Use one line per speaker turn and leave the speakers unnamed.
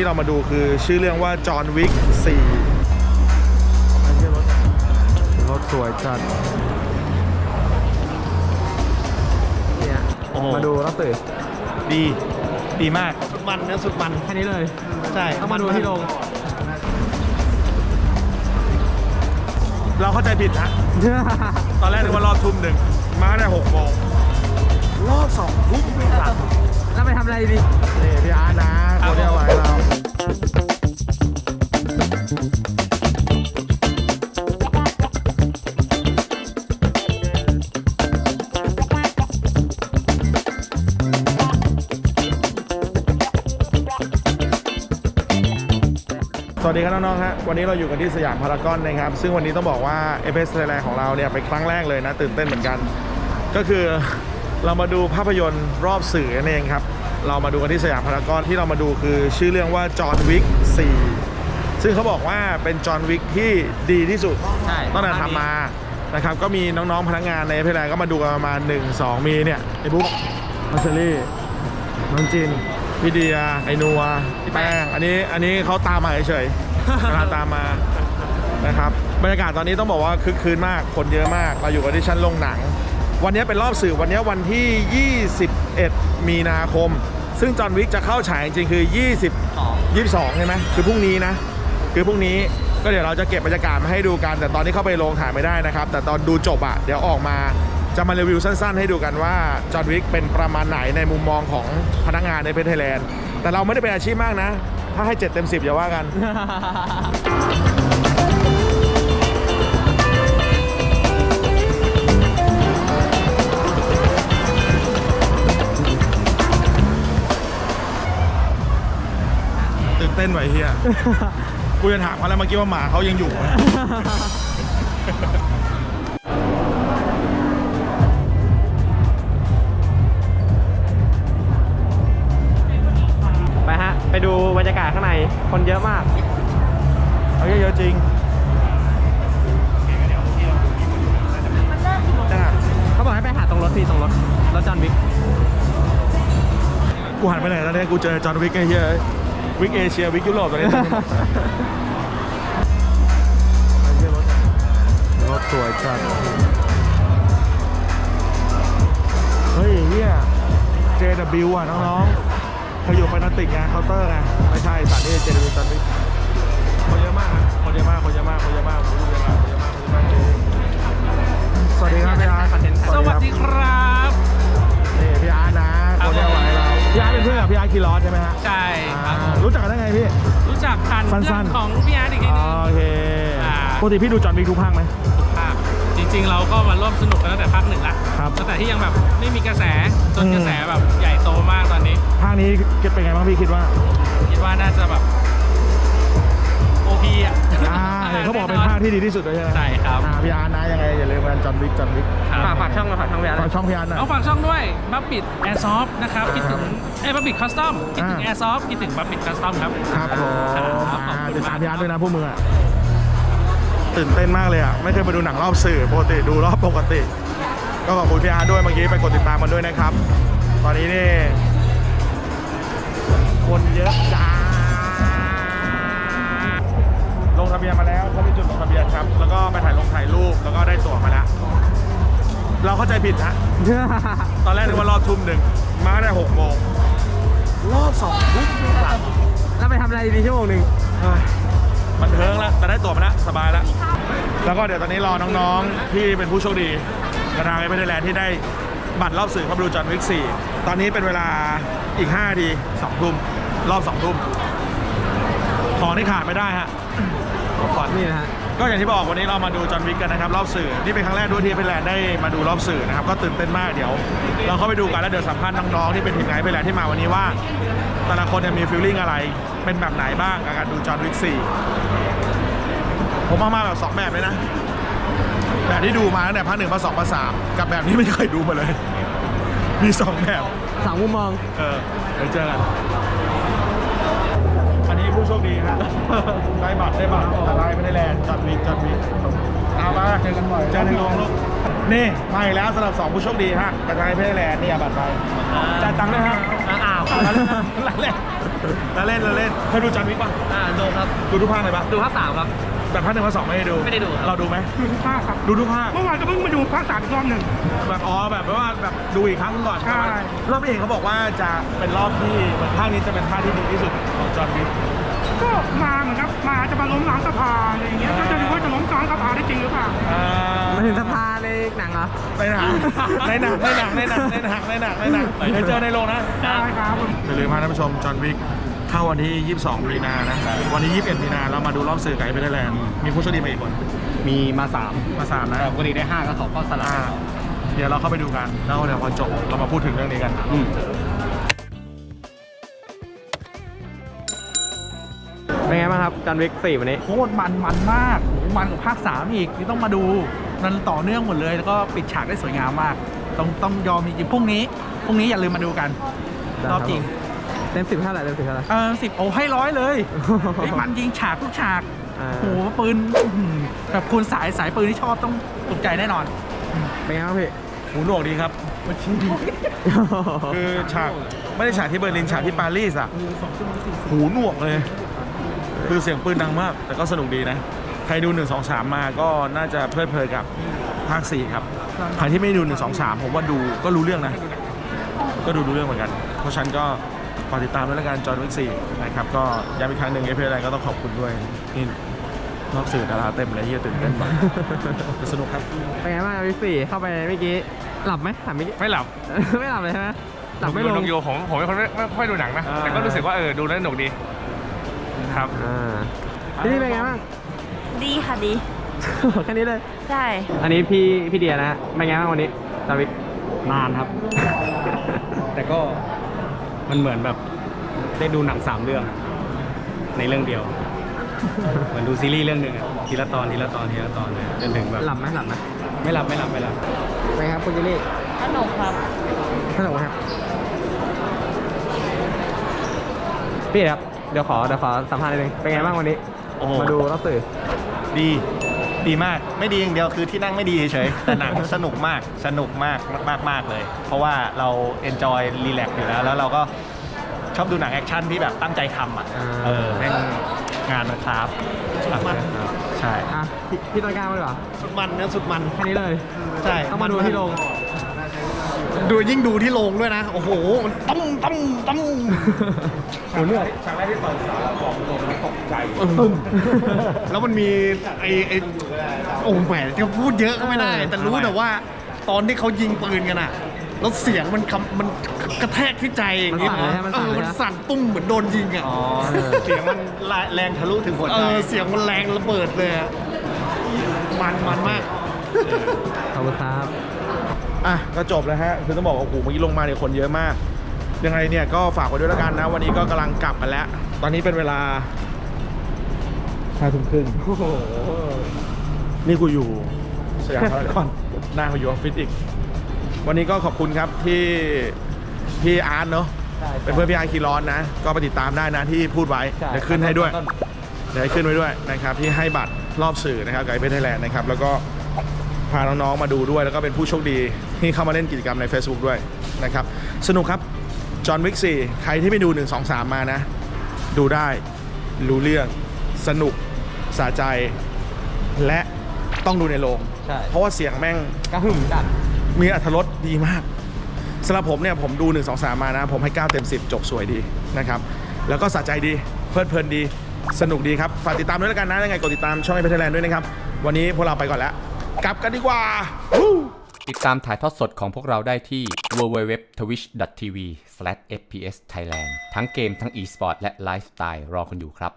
ที่เรามาดูคือชื่อเรื่องว่าจอห์นวิก4รถสวยจัด
เนี่ย
โอ้โห
มาดูรอบตื่น
ดีดีมากสุดมันนะสุดมัน
แค่นี้เลย
ใช่
ต้องมาดูที่โรง
เราเข้าใจผิดนะตอนแรกนึกว่ารอบทุ่มหนึ่งมาได้หกโมงรอบสองทุ่มไม่หลับ
แล้วไปทำอะไรดี
นี่พี่อาร์ตนะ คนที่เอาไว้เราสวัสดีครับน้องๆฮะวันนี้เราอยู่กันที่สยามพารากอนนะครับ ซึ่งวันนี้ต้องบอกว่า f อ s Thailand ของเราเนี่ยเป็นครั้งแรกเลยนะ ตื่นเต้นเหมือนกัน ก็คือเรามาดูภาพยนตร์รอบสื่อนั่นเองครับ เรามาดูกันที่สยามพารากอนที่เรามาดูคือชื่อเรื่องว่าจอห์นวิก4ซึ่งเขาบอกว่าเป็นจอห์นวิกที่ดีที่สุด
ใช่
ตั้งแต่ทำมานะครับก็มีน้องๆพนักงานในเพลาก็มาดูกันประมาณ 1 2 มีเนี่ยไอ้บุ๊กมาเชอรี่น้องจินพี่เดียไอ้นัวพี่แป้งอันนี้อันนี้เขาตามมาเฉยๆกำลังตามมานะครับบรรยากาศตอนนี้ต้องบอกว่าคึกคืนมากคนเยอะมากเราอยู่กันที่ชั้นโรงหนัง วันนี้เป็นรอบสื่อวันนี้วันที่ 21มีนาคม ซึ่งจอห์นวิกจะเข้าฉายจริงๆคือ 20 22 ใช่ไหมคือพรุ่งนี้นะ คือพรุ่งนี้ก็เดี๋ยวเราจะเก็บบรรยากาศมาให้ดูกัน แต่ตอนที่เข้าไปโรงถ่ายไม่ได้นะครับ แต่ตอนดูจบอะเดี๋ยวออกมาจะมารีวิวสั้นๆ ให้ดูกันว่าจอห์นวิกเป็นประมาณไหนในมุมมองของพนักงานในเพนไทยแลนด์แต่เราไม่ได้เป็นอาชีพมากนะ ถ้าให้ 7 เต็ม 10อย่าว่ากัน ตื่นเต้นไว้เฮียกูจะถามเขาแล้วเมื่อกี้ว่าหมาเขายังอยู่ไหม
ไปฮะ ไปดูบรรยากาศข้างในคนเยอะมาก
เอาเยอะๆจริงจ้า
เขาบอกให้ไปหาตรงรถพี่ตรงรถรถจอห์นวิก
กูหันไปไหนแล้วเนี่ยกูเจอจอห์นวิกไอ้เฮีย วิกเอเชียวิกยุโรปตอนนี้ รถสวยจัดเฮ้ยเฮีย JW อะน้องๆเคยอยู่ไฟนาติกไงเคาน์เตอร์ไงไม่ใช่สถานที่ JW จอนวิกคนเยอะมากนะคนเยอะมากคนเยอะมากคนเยอะมากคนเยอะมากคนเยอะมากคนเยอะมาก สวัสดีครับพี่อาร์ต
สวัสดีครับ
อนกับพี่อาร์ตคีรอสใช่ไหมฮะ
ใช่ครับ
อ่ารู้จักกันได้ไงพี่
รู้จักผ่าน
สั้
เพื่อน
ๆ
ของพี่อาร์ตอีกที
อ๋อ
นึง
โอเค
อ่า
ปกติพี่ดูจอห์นวิกทุกภาคไหม
ทุกภาคจริง ๆ เราก็มาร่วมสนุกกันตั้งแต่ภาคหนึ่งละ
ครับ
ตั้งแต่ที่ยังแบบไม่มีกระแสจน
อืม
กระแสแบบใหญ่โตมากตอนนี้
ภาคนี้เป็นไงบ้างพี่คิดว่า
คิดว่าน่าจะแบบโอ พีอะ
อ่าเห็นเขาบอกเป็นภาคที่ดีที่สุดเลยใช่ไหม
ใช่ครับ
อ่าพี่อาร์ตนะยังไงอย่าลืมกันจอห์นวิกจอห์นวิก
ครับ
ฝากฝากช่องมาฝากช่องพี่อาร์ต
ฝากช่องพี่อาร์ตหน่อย
เอาฝากช่องด้วยบัฟบิดแอร์ซอฟนะครับคิดถึงเอ้บัฟบิดคัสตอมคิดถึง
อ่า
แอร์ซอฟคิดถึงบัฟบิดคัสตอมครับ
ครับผม
ครับขอบ
อ่า
คุณ
ติดตาม
มาก
พี่อาร์ตด้วยนะพวกมึงอะตื่นเต้นมากเลยอะไม่เคยไปดูหนังรอบสื่อปกติดูรอบปกติ ก็ขอบคุณพี่อาร์ตด้วยเมื่อกี้ไปกดติดตามมันด้วยนะครับ ตอนนี้นี่คนเยอะจ้า เบียนมาแล้วเขามีจุดลงทะเบียนครับ แล้วก็ไปถ่ายลงถ่ายรูปแล้วก็ได้ตั๋วมาแล้ว เราเข้าใจผิดนะตอนแรกนึกว่ารอบทุ่มหนึ่งมาได้หกโมงรอบสองทุ่มไม่หลับ
แล้วไปทำอะไรดีชั่วโมงหนึ่ง
เฮ้ยมันเทิงแล้วแต่ได้ตั๋วมาแล้วสบายแล้ว แล้วก็เดี๋ยวตอนนี้รอน้องๆที่เป็นผู้โชคดีกระทางไอ้ประเทศแลนด์ที่ได้บัตรรอบสื่อภาพยนตร์จอห์นวิก4ตอนนี้เป็นเวลาอีก5นาที2ทุ่มรอบ2ทุ่มของที่ขาดไม่ได้ฮะ ของขวัญ
นี่นะฮะ
ก็อย่างที่บอกวันนี้เรามาดูจอห์นวิกกันนะครับรอบสื่อนี่เป็นครั้งแรกด้วยที่เป็นแลนด์ได้มาดูรอบสื่อนะครับก็ตื่นเต้นมากเดี๋ยว เราเข้าไปดูกันแล้วเดี๋ยวสัมภาษณ์น้องๆที่เป็นทีมงานเป็นแลนด์ที่มาวันนี้ว่าแต่ละคนเนี่ยมีฟีลลิ่งอะไรเป็นแบบไหนบ้างกับการดูจอห์นวิก4ผมเอามาแบบสองแบบเลยนะแบบที่ดูมาตั้งแต่ภาคหนึ่งภาคสองภาคสามกับแบบที่ไม่เคยดูมาเลย มีสองแบบ
สามมุมมอง
เออเดี๋ยวเจอกัน โชคดีครับได้บัตรได้บัตรแต่ไลน์ไม่ได้แลนด์จอดวิกจอดวิกเอามาเจอกันบ่อยเจอในโรงลูกนี่มาอีกแล้วสำหรับสองผู้โชคดีฮะกระจายไม่ได้แลนด์นี่เอาบัตรไปจ่ายตังค์ด้วยฮะ
อ้าว
ร้านแรกร้านแรกแล้วเล่นแล้วเล่นเคยดูจอห์นวิกป่ะ
อ่าดูครับ
ดูทุกภาคเลยป่ะ
ดูภาคสามครับ
แต่ภาคหนึ่งภาคสองไม่ได้ดู
ไม่ได้ดูครับ
เราดูไหม
ดูทุกภาคครับ
ดูทุกภาค
เมื่อวานก็เพิ่งมาดูภาคสามอีกรอบหนึ่ง
แบบอ๋อแบบว่าแบบดูอีกครั้งก่อน
ใช่
รอบนี้เห็นเขาบอกว่าจะเป็นรอบที่เหมือนภาคนี้จะเป็นภาคที่ดีที่สุดของจอห์นวิก
ก็มาเหมือนครับมาจะมาล้มล้างสภาอะไรอย่างเงี้ยก็จะดูว่าจะล้มล้างสภาได้จริงหรือเปล่า
อ่า
มาถึงสภาในหนังเหรอ
ในหนังในหนังในหนังในหนังในหนังในหนังในหนังเดี๋ยวเจอในโรงนะ
ได้ครับ
อย่าลืมพาท่านผู้ชมจอห์นวิกเข้าวันที่ 22 มีนานะ วันที่ 21 มีนาเรามาดูรอบสื่อไกด์ไปได้แลนด์มีผู้โชคดีมาอีกคน
มีมาสาม
มาสามนะ
แต่ปกติได้ห้าก็เขาก็สลั
อ่า
บ
เดี๋ยวเราเข้าไปดูกัน แล้วเดี๋ยวพอจบเรามาพูดถึงเรื่องนี้กัน
เป็นไงบ้างครับจันวิกสี่วันนี้
โคตรมันมันมากโหมันกว่าภาค3อีกนี่ต้องมาดูมันต่อเนื่องหมดเลย แล้วก็ปิดฉากได้สวยงามมาก ต้องต้องยอมจริงๆพรุ่งนี้พรุ่งนี้อย่าลืมมาดูกัน
ได้
รอบจริง
เต็มสิบเท่าไหร่เต็มสิบเท่าไหร่
เออสิบโอ้ให้ร้อยเลยไอ้ยมันยิงฉากทุกฉาก
อ่า
โหปืนอื้อหือแบบคุณสายสายปืนที่ชอบต้องถูกใจแน่นอน
เป็นไงบ้างพี่
หูหนวกดีครับ คือฉาก ไม่ได้ฉากที่เบอร์ลิน ฉากที่ปารีสอะหูหนวกเลย คือเสียงปืนดังมาก แต่ก็สนุกดีนะ ใครดู 1 2 3 มาก็น่าจะเพลิดเพลินกับภาค4ครับ ใครที่ไม่ดู 1 2 3 ผมว่าดูก็รู้เรื่องนะ ก็ดูรู้เรื่องเหมือนกัน เพราะฉะนันก็ฝากติดตามด้วยแล้วกันจอห์นวิกซี่นะครับ ก็ย้ำอีกครั้งหนึ่งเอฟเออะไรก็ต้องขอบคุณด้วยนี่นอกสื่อดาราเต็มเลยที่จะตื่นเต้นมากแต่สนุกครับ
เป็นไงบ้างวิกสี่เข้าไปเมื่อกี้หลับไหมหลับเมื่อกี้
ไม่หลับ
ไม่หลับเลยใช่ไหมหลับไม่
ดู
ล
น
ง
กยูผมผมเป็นคนไม่ไม่ค่อยดูหนังนะ
อ่า
แต่ก็รู้สึกว่าเออดูแล้วสนุกดี ครับ
อ่าพี่นี่เป็นไงบ้าง
ดีค่ะดี
แค่นี้เลย
ใช่
อันนี้พี่พี่เดียนะฮะเป็นไงบ้างวันนี้จาวิก
นานครับ แต่ก็มันเหมือนแบบได้ดูหนังสามเรื่อง ในเรื่องเดียว เหมือนดูซีรีส์เรื่องหนึ่งอะทีละตอนทีละตอนทีละตอนเลยจนถึงแบบ
หลับไหมหลับไหม
ไม่หลับไม่หลับไม่หลับ
เป็นไงครับคุณจิลลี่
สนุกครับ
สนุกไหมครับ พี่ครับ เดี๋ยวขอเดี๋ยวขอสัมภาษณ์นิดนึงเป็นไงบ้างวันนี้
โอ้โห
มาดูรอบสื่อ
ดี ดีมาก ไม่ดีอย่างเดียวคือที่นั่งไม่ดีเฉยๆ แต่หนังสนุกมาก สนุกมากมากมากเลย เพราะว่าเราเอนจอยรีแลกอยู่แล้ว แล้วเราก็ชอบดูหนังแอคชั่นที่แบบตั้งใจทำอะ
อ่า
เออแม่งงานมันคราฟใช่
อะพี่พี่ต้นกล้ามาดีกว่า
สุดมันนะสุดมัน
แค่นี้เลย
ใช่
ต้องมาดูที่โรง
ดูยิ่งดูที่โรงด้วยนะ โอ้โห มันตั้มตั้มตั้ม
โหเหนื่อย
ฉากแรกที่เปิดสารบอกตรงแล้วตกใจ
แล้วมันมีไอ้ไอ้โอ้แหมจะพูดเยอะก็ไม่ได้ แต่รู้แต่ว่าตอนที่เขายิงปืนกันอะแล้วเสียงมันคำมันกระแทกที่ใจอย่างนี้
มันสั่นเลยใช่ไหมมัน
เอ
สั่น
อ
เลย
มัน
นะ
สั่นตุ้มเหมือนโดนยิงอะ
อ๋อ
เสียงมันแรงทะลุถึงหัวใจเออเสียงมันแรงระเบิดเลยอะมันมันมาก
ขอบคุณครับ
อะก็จบแล้วฮะคือต้องบอกว่าโอ้โหเมื่อกี้ลงมาเนี่ยคนเยอะมาก ยังไงเนี่ยก็ฝากไว้ด้วยแล้วกันนะ วันนี้ก็กำลังกลับกันแล้ว ตอนนี้เป็นเวลาห้าทุ่มครึ่งนี่กูอยู่สยามพารากอนหน้ากูอยู่ออฟฟิศอีก วันนี้ก็ขอบคุณครับที่พี่อาร์ตเนาะเป็นเพื่อนพี่อาร์ตคีร้อนนะ ก็ไปติดตามได้นะที่พูดไว้
ใช่
เดี๋ยวขึ้นให้ด้วยเดี๋ยวให้ขึ้นไว้ด้วยนะครับที่ให้บัตรรอบสื่อนะครับกับไอเพไทยแลนด์นะครับแล้วก็ พาน้องๆมาดูด้วย แล้วก็เป็นผู้โชคดีที่เข้ามาเล่นกิจกรรมใน Facebook ด้วยนะครับ สนุกครับจอห์นวิกสี่ใครที่ไม่ดู 1 2 3 มานะ ดูได้รู้เรื่องสนุกสะใจ และต้องดูในโรง
ใช่
เพราะว่าเสียงแม่ง
กระหึ่มจัด
มีอรรถรสดีมากสำหรับผมเนี่ยผมดู 1 2 3 มานะ ผมให้ 9 เต็ม 10 จบสวยดีนะครับ แล้วก็สะใจดีเพลิดเพลินดีสนุกดีครับ ฝากติดตามด้วยแล้วกันนะยังไงกดติดตามช่องไอพีไทยแลนด์ด้วยนะครับ วันนี้พวกเราไปก่อนแล้ว กลับกันดีกว่า
ติดตามถ่ายทอดสดของพวกเราได้ที่ www.twitch.tv/fpsthailand ทั้งเกมทั้ง e-sport และไลฟ์สไตล์รอคุณอยู่ครับ